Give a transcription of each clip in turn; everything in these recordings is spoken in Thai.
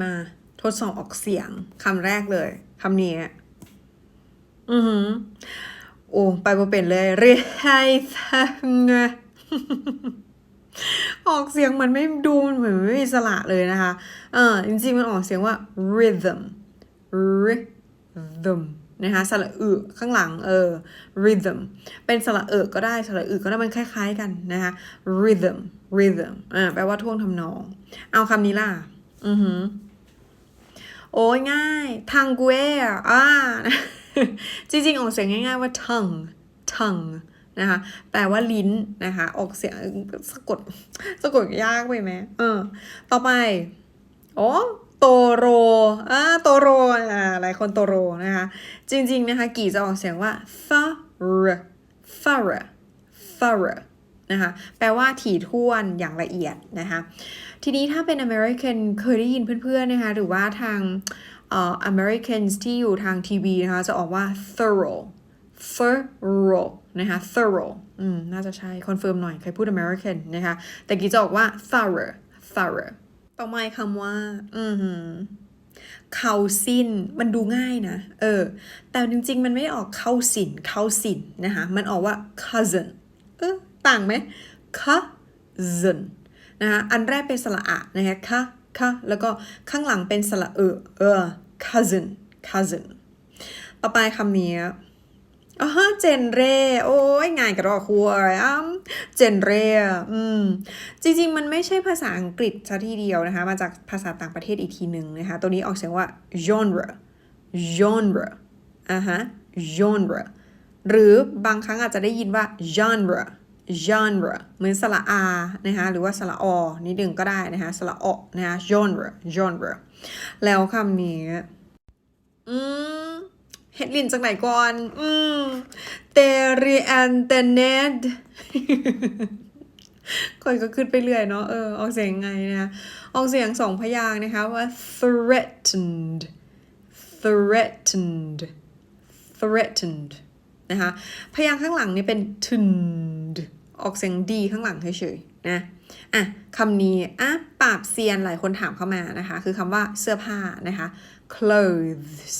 มาทดสอบออกเสียงคำแรกเลยคำนี้ อือหือ โอ้ไปมาเป็นเลยเรียไงออกเสียงมันไม่ดูนเหมือนไม่มีสระเลยนะคะ เออจริงๆมันออกเสียงว่า rhythm rhythm นะคะสระอึข้างหลังเออ rhythm เป็นสระเอกก็ได้สระอึก็ได้มันคล้าย ๆ กันนะคะ rhythm rhythm อ่าแปลว่าท่วงทำนอง เอาคำนี้ล่ะ อือหือโอ้ยง่ายทางเกวอ่าจริงๆ ออกเสียงง่ายๆว่า tongue tongue นะคะแปลว่าลิ้นนะคะ ออกเสียงสะกดสะกดยากไปไหมเออ ต่อไป โอ้โตโรอ่าโตโรอ่าหลายคนโตโรนะคะ จริง ๆ นะคะ กี่จะออกเสียงว่า thr thr thr นะคะแปลว่าถี่ถ้วนอย่างละเอียดนะคะทีนี้ถ้าเป็น American เคยได้ยินเพื่อนๆนะคะหรือว่าทางเอ่อ Americans ที่อยู่ทางทีวีนะคะจะออกว่า thorough thorough นะคะ thorough อืมน่าจะใช่คอนเฟิร์มหน่อย ใครพูด American นะคะแต่กี้จะออกว่า thorough thorough ต่อมาคำว่า อือหือเข้าสิ้นมันดูง่ายนะ เออ แต่จริงๆ มันไม่ออกเข้าสินเข้าสินนะคะ มันออกว่า cousin เออ ต่างไหม cousin นะคะอันแรกเป็นสระอะนะคะคะคะแล้วก็ข้างหลังเป็นสระเออเออ cousin cousin ต่อไปคำนี้อ๋อเจนเรโอ้ยง่ายกระดอกคัวอ้ำเจนเรอืมจริงๆ มันไม่ใช่ภาษาอังกฤษซะทีเดียวนะคะ มาจากภาษาต่างประเทศอีกทีหนึ่งนะคะ ตัวนี้ออกเสียงว่า genre genre อะฮะ genre หรือบางครั้งอาจจะได้ยินว่า genre genre เหมือนสระอานะคะหรือว่าสระอนิดหนึ่งก็ได้นะคะสระอนะคะ genre genre แล้วคำนี้ อืมเฮดลินจากไหนก่อน อืมเตรีแอนเตเนดก่อนก็ขึ้นไปเรื่อยเนาะเออออกเสียงไงนะคะออกเสียงสองพยางค์นะคะว่า threatened threatened threatened นะคะพยางค์ข้างหลังนี่เป็น tund ออกเสียงดีข้างหลังเฉยๆนะอะคำนี้อะปราบเซียนหลายคนถามเข้ามานะคะ คือคำว่าเสื้อผ้านะคะ clothes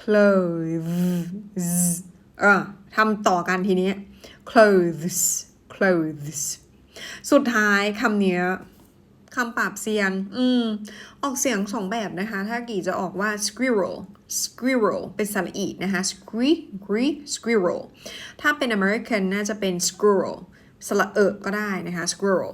clothes เออทำต่อกันทีนี้ clothes clothes สุดท้ายคำนี้ คำปราบเซียน อืม ออกเสียงสองแบบนะคะ ถ้ากี่จะออกว่า squirrel squirrel เป็นสระอีนะคะ squee squee squirrel ถ้าเป็น American น่าจะเป็น squirrel สระเออก็ได้นะคะ squirrel